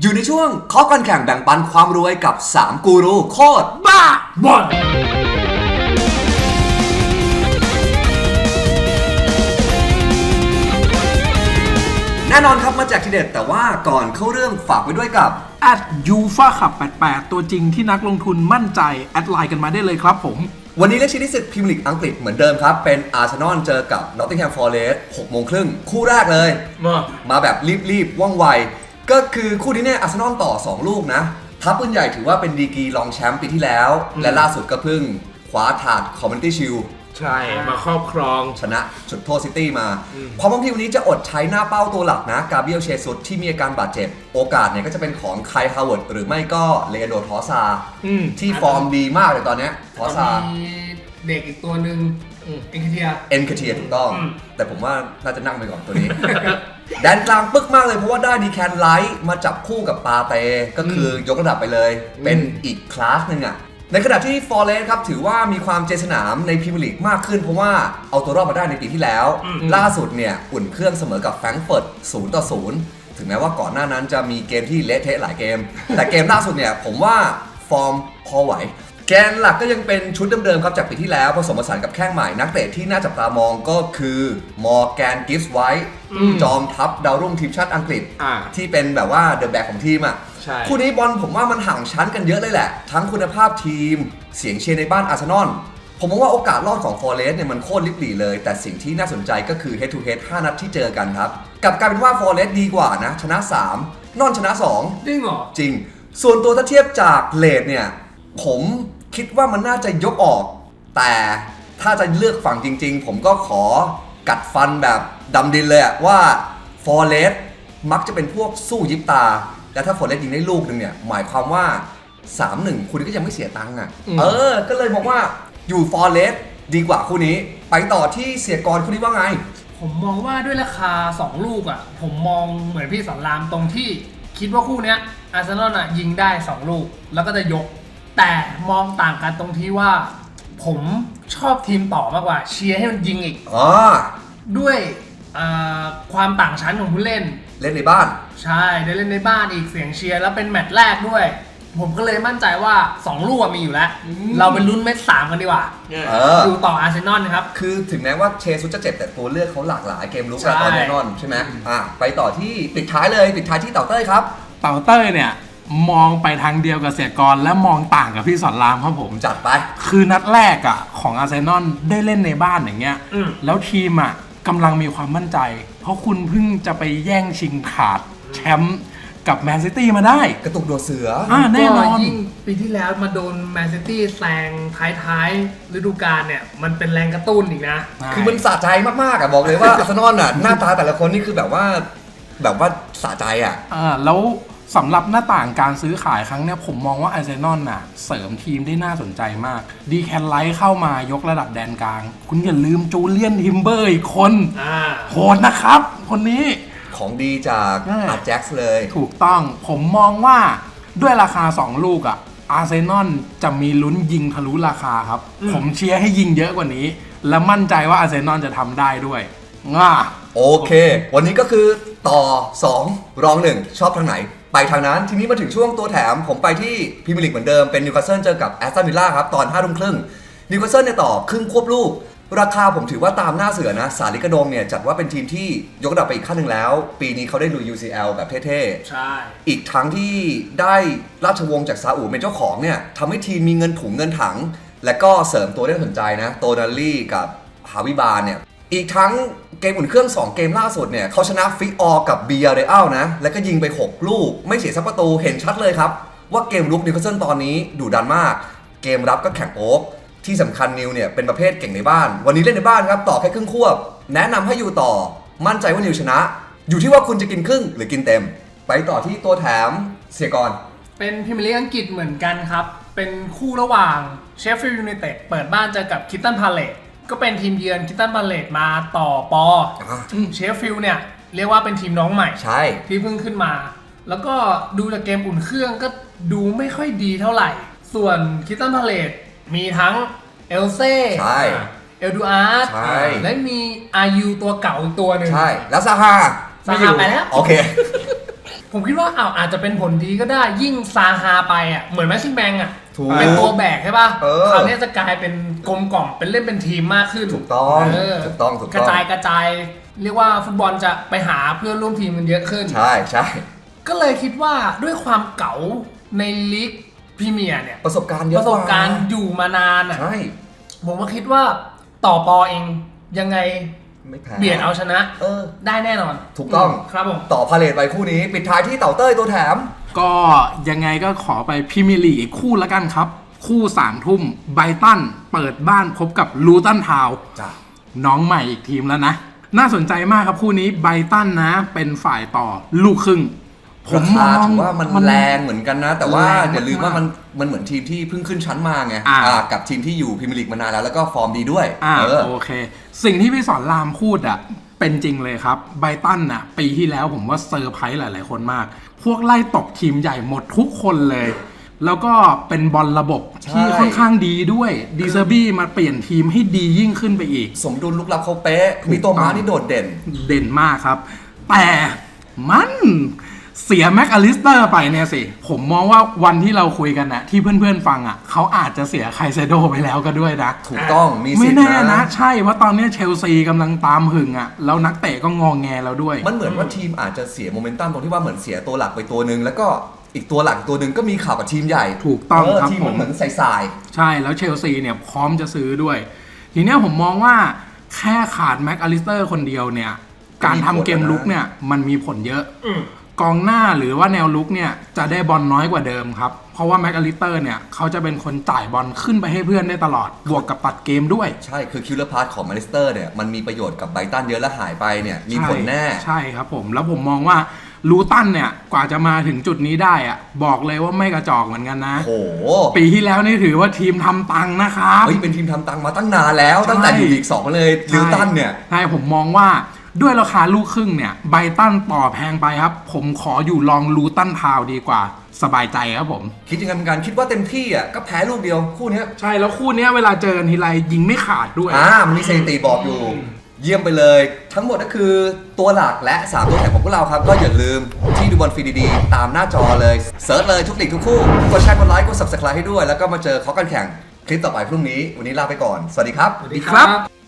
อยู่ในช่วงข้อกันแข่งแบ่งปันความรวยกับ 3 กูรูโคตรบ้าบอลแน่นอนครับมาจากทีเด็ดแต่ว่าก่อนเข้าเรื่องฝากไว้ด้วยกับ แอดยูฟาขับ 88 ตัวจริงที่นักลงทุนมั่นใจ แอดไลน์กันมาได้เลยครับผม วันนี้เล่นชินิสิตพิมพ์ลีกอังกฤษเหมือนเดิมครับ เป็นอาร์เซนอลเจอกับนอตติงแฮมฟอร์เรสต์6โมงครึ่งคู่แรกเลย มา มาแบบรีบๆว่องไว ก็คือคู่นี้เนี่ยอาร์เซนอลต่อ 2 ลูกนะ ทัพปืนใหญ่ถือว่าเป็นดีกรีรองแชมป์ปีที่แล้ว และล่าสุดก็เพิ่งคว้าถาดคอมมูนิตี้ชิลใช่มาครอบครองชนะจุดโทษซิตี้มา ความหวังที่วันนี้จะอดใช้หน้าเป้าตัวหลักนะกาเบียลเชซุสที่มีอาการบาดเจ็บ โอกาสเนี่ยก็จะเป็นของไคลฮาวเวิร์ดหรือไม่ก็เลโดทอซาอืมที่ฟอร์มดีมากเลยตอนเนี้ยทอซา มีเด็กอีกตัวหนึ่งอืม เอ็นเคเทีย เอ็นคเทียถูกต้อง อืม แต่ผมว่าน่าจะนั่งไปก่อนตัวนี้ แดนกลางปึ๊กมากเลยเพราะว่าได้ดีแคนไลท์มาจับคู่กับปาเต ก็คือยกระดับไปเลย เป็นอีกคลาสหนึ่งอะในขณะที่ฟอร์เรสครับถือว่ามีความเจนสนามในพรีเมียร์ลีกมากขึ้น เพราะว่าเอาตัวรอดมาได้ในปีที่แล้วล่าสุดเนี่ยอุ่นเครื่องเสมอกับแฟรงก์เฟิร์ต0ต่อ0ถึงแม้ว่าก่อนหน้านั้นจะมีเกมที่เละเทะหลายเกม แต่เกมล่าสุดเนี่ยผมว่าฟอร์มพอไหว แกนหลักก็ยังเป็นชุดเดิมๆครับจากปีที่แล้วผสมผสานกับแข้งใหม่นักเตะที่น่าจับตามองก็คือมอร์แกนกิฟส์ไว้จอมทัพดาวรุ่งทีมชาติอังกฤษ อ่า ที่เป็นแบบว่าเดอะแบ็กของทีมอะ ใช่ คู่นี้บอลผมว่ามันห่างชั้นกันเยอะเลยแหละ ทั้งคุณภาพทีม เสียงเชียร์ในบ้านอาร์เซนอลผมมองว่าโอกาสรอดของฟอร์เรสเนี่ยมันโค่นลิบหลีเลย แต่สิ่งที่น่าสนใจก็คือ head to head 5นัดที่เจอกันครับกลับกลายเป็นว่าฟอร์เรสดีกว่านะชนะ3นอนชนะ2จริงเหรอจริง ส่วนตัวถ้าเทียบจากเลดเนี่ย ผม คิดว่ามันน่าจะยกออก แต่ถ้าจะเลือกฝั่งจริง ๆ ผมก็ขอกัดฟันแบบดำดินเลยอะว่าฟอร์เรสมักจะเป็นพวกสู้ยิบตา และถ้าฟอร์เรสยิงได้ลูกหนึ่งเนี่ย หมายความว่า 3-1 คุณก็ยังไม่เสียตังค์อะเออ ก็เลยมองว่าอยู่ฟอร์เรสดีกว่าคู่นี้ ไปต่อที่เสียกรคู่นี้ว่าไง ผมมองว่าด้วยราคา 2 ลูกอะ ผมมองเหมือนพี่สอนรามตรงที่คิดว่าคู่เนี้ยอาร์เซนอลอะยิงได้ 2 ลูก แล้วก็จะยก แต่มองต่างกันตรงที่ว่า ผมชอบทีมต่อมากกว่า เชียร์ให้มันยิงอีก อ๋อ ด้วยอ่าความต่างชั้นของผู้เล่น เล่นในบ้าน ใช่ได้เล่นในบ้านอีกเสียงเชียร์แล้วเป็นแมตช์แรกด้วย ผมก็เลยมั่นใจว่า 2 ลูกอะมีอยู่แล้ว เราเป็นลุ้นเม็ดสามกันดีกว่าเออ ดูต่ออาร์เซนอลนะครับ คือถึงแม้ว่าเชซุสจะเจ็บแต่ตัวเลือกเขาหลากหลายเกมลุกใช่อะตอนแน่นอนใช่ไหมอะไปต่อที่ปิดท้ายเลยปิดท้ายที่เต่าเต้ยครับเต่าเต้ยเนี่ย มองไปทางเดียวกับเสียกรและมองต่างกับพี่สอนรามครับผมผม จัดไป คือนัดแรกอะของอาร์เซนอลได้เล่นในบ้านอย่างเงี้ย อืม แล้วทีมอะกำลังมีความมั่นใจ เพราะคุณเพิ่งจะไปแย่งชิงขาดแชมป์กับแมนซิตี้มาได้ กระตุกโดดเสืออ่าแน่นอน ก็ยิ่งปีที่แล้วมาโดนแมนซิตี้แซงท้ายๆฤดูกาลเนี่ย มันเป็นแรงกระตุ้นอีกนะคือมันสะใจมากๆอะบอกเลยว่า อาร์เซนอลอะหน้าตาแต่ละคนนี่คือแบบว่า แบบว่าสะใจอะ อ่าแล้ว สำหรับหน้าต่างการซื้อขายครั้งเนี้ยผมมองว่าอาร์เซนอลน่ะ เสริมทีมได้น่าสนใจมาก ดีแคนไลท์เข้ามายกระดับแดนกลาง คุณอย่าลืมจูเลียนทิมเบอร์อีกคน อ่า โหดนะครับ คนนี้ ของดีจากใช่ อาร์แจ็คส์เลย ถูกต้องผมมองว่าด้วยราคา 2 ลูกอะอาร์เซนอลจะมีลุ้นยิงทะลุราคาครับ ผมเชียร์ให้ยิงเยอะกว่านี้ และมั่นใจว่าอาร์เซนอลจะทำได้ด้วยง่า โอเค วันนี้ก็คือต่อ 2 รอง 1 ชอบทางไหน ไปทางนั้น ทีนี้มาถึงช่วงตัวแถม ผมไปที่พรีเมียร์ลีกเหมือนเดิม เป็นนิวคาสเซิลเจอกับแอสตันวิลล่าครับ ตอน5ทุ่มครึ่งนิวคาสเซิลเนี่ยต่อครึ่งควบลูก ราคาผมถือว่าตามหน้าเสือนะ สาลิกระดงเนี่ยจัดว่าเป็นทีมที่ยกระดับไปอีกขั้นหนึ่งแล้ว ปีนี้เขาได้ลุย UCL แบบเท่ๆใช่อีกทั้งที่ได้ราชวงศ์จากซาอุเป็นเจ้าของเนี่ยทำให้ทีมมีเงินถุงเงินถัง และก็เสริมตัวได้น่าสนใจนะ โตนาลี่กับฮาวิบาลเนี่ย อีกทั้งเกมอุ่นเครื่อง 2 เกมล่าสุดเนี่ยเขาชนะฟิออกับเบียร์เรอัลนะ แล้วก็ยิงไป 6 ลูก ไม่เสียสักประตูเห็นชัดเลยครับ ว่าเกมลุกนิวคาสเซิลตอนนี้ดุดันมาก เกมรับก็แข็งโป๊กที่สำคัญนิวเนี่ยเป็นประเภทเก่งในบ้าน วันนี้เล่นในบ้านครับต่อแค่ครึ่งควบ แนะนำให้อยู่ต่อ มั่นใจว่านิวชนะ อยู่ที่ว่าคุณจะกินครึ่งหรือกินเต็ม ไปต่อที่ตัวแถมเสียก่อนเป็นพรีเมียร์ลีกอังกฤษเหมือนกันครับ เป็นคู่ระหว่างเชฟฟิลด์ยูไนเต็ดเปิดบ้านเจอกับคิตตันพาเลต ก็เป็นทีมเยือนคิตตันพาเลตมาต่อปออะเชฟฟิลด์เนี่ย เรียกว่าเป็นทีมน้องใหม่ ใช่ ที่เพิ่งขึ้นมา แล้วก็ดูจากเกมอุ่นเครื่องก็ดูไม่ค่อยดีเท่าไหร่ ส่วนคิตตันพาเลตมีทั้งเอลเซ่ใช่ เอลดูอาร์ตใช่ และมีอายูตัวเก่าอีกตัวหนึ่งใช่ แล้วซาฮาซาฮาไปแล้ว โอเค ผมคิดว่าอ้าวอาจจะเป็นผลดีก็ได้ยิ่งซาฮาไปอะเหมือนแมชชิ่งแบงอะถูกเป็นตัวแบกใช่ป่ะเออ คราวนี้จะกลายเป็นกลมกล่อมเป็นเล่นเป็นทีมมากขึ้นถูกต้องเถูกต้องถูกต้องกระจายกระจาย เรียกว่าฟุตบอลจะไปหาเพื่อนร่วมทีมมันเยอะขึ้น ใช่ใช่ก็เลยคิดว่าด้วยความเก๋าในลีกพรีเมียร์เนี่ย ประสบการณ์เยปอะระสบการณ์อยู่มานานอะ ใช่ ผมก็คิดว่าต่อปอเองยังไง ไม่แพ้เบียดเอาชนะ เออ ได้แน่นอนถูกต้อง ครับผม ต่อพาเลทไปคู่นี้ ปิดท้ายที่เต่าเต้ยตัวแถม ก็ยังไงก็ขอไปพรีเมียร์ลีกอีกคู่ละกันครับ คู่สามทุ่มไบรตันเปิดบ้านพบกับลูตันทาวน์จ้ะ น้องใหม่อีกทีมแล้วนะ น่าสนใจมากครับคู่นี้ไบรตันนะ เป็นฝ่ายต่อลูกครึ่ง ผมรามคาองถือว่ามันแรงเหมือนกันนะ แต่ว่าแรงอย่าลืมว่ามามักนมันเหมือนทีมที่เพิ่งขึ้นชั้นมาไงอ่าอ่ากับทีมที่อยู่พรีเมียร์ลีกมานานแล้วแล้วก็ฟอร์มดีด้วยอ่าเออโอเค สิ่งที่พี่สอนรามพูดอะเป็นจริงเลยครับไบรตันอะปีที่แล้วผมว่าเซอร์ไพรส์หลาย ๆ คนมาก พวกไล่ตกทีมใหญ่หมดทุกคนเลย แล้วก็เป็นบอลระบบที่ใช่ค่อนข้างดีด้วยดีเซอร์บี้มาเปลี่ยนทีมให้ดียิ่งขึ้นไปอีก สมดุลลุกลับเขาเป๊ะมีตัวม้านี่โดดเด่น เด่นมากครับ แต่มัน เสียแม็กอลิสเตอร์ไปเนี่ยสิ ผมมองว่าวันที่เราคุยกันนะที่เพื่อนๆฟังอะเขาอาจจะเสียไคเซโดไปแล้วก็ด้วยนะ ถูกต้องมีไม่สิทธิ์แน่นะ นะ ใช่เพราะตอนนี้เชลซีกำลังตามหึงอะแล้วนักเตะก็งองแงแล้วด้วย มันเหมือนว่าทีมอาจจะเสียโมเมนตัมตรงที่ว่าเหมือนเสียตัวหลักไปตัวหนึ่งแล้วก็อีกตัวหลักตัวหนึ่งก็มีข่าวกับทีมใหญ่ถูกต้องเครับทีมผมันม เหมือนใส่ใช่แล้วเชลซีเนี่ยพร้อมจะซื้อด้วย ทีเนี้ยผมมองว่าแค่ขาดแม็กอลิสเตอร์คนเดียวเนี่ย การทำเกมลุกเนี่ยมันมีผลเยอะ อืม กองหน้าหรือว่าแนวลุกเนี่ยจะได้บอลน้อยกว่าเดิมครับ เพราะว่าแม็กอลิสเตอร์เนี่ยเขาจะเป็นคนจ่ายบอลขึ้นไปให้เพื่อนได้ตลอด บวกกับตัดเกมด้วยๆใช่ คือคิลเลอร์พาร์ทของมาริสเตอร์เนี่ยมันมีประโยชน์กับไบรตันเยอะและหายไปเนี่ยมีผลแน่ใช่ใช่ครับผม แล้วผมมองว่าลูตันเนี่ยกว่าจะมาถึงจุดนี้ได้อะบอกเลยว่าไม่กระจอกเหมือนกันนะโอ้โหปีที่แล้วนี่ถือว่าทีมทำตังค์นะครับเฮ้ยเป็นทีมทำตังค์มาตั้งนานแล้วใช่ตั้งแต่อยู่ลีกสองเลยลิวตันเนี่ยใช่ผมมองว่า ด้วยราคาลูกครึ่งเนี่ยไบรตันต่อแพงไปครับ ผมขออยู่ลองลูตันทาวน์ดีกว่า สบายใจครับผม คิดยังไงเหมือนกันคิดว่าเต็มที่อะก็แพ้ลูกเดียวคู่เนี้ยใช่แล้วคู่เนี้ยเวลาเจอกันทีไรยิงไม่ขาดด้วย อ่ามันมีสถิติบอกอยู่ เยี่ยมไปเลย ทั้งหมดก็คือตัวหลักและ 3 ตัวแข่งของพวกเราครับ ก็อย่าลืมที่ดูบอลฟรีดีๆตามหน้าจอเลยเซิร์ชเลยทุกลีกทุกคู่กดแชร์กดไลค์กด subscribe ให้ด้วย แล้วก็มาเจอเขากันแข่งคลิปต่อไปพรุ่งนี้ วันนี้ลาไปก่อนสวัสดีครับ สวัสดีครับ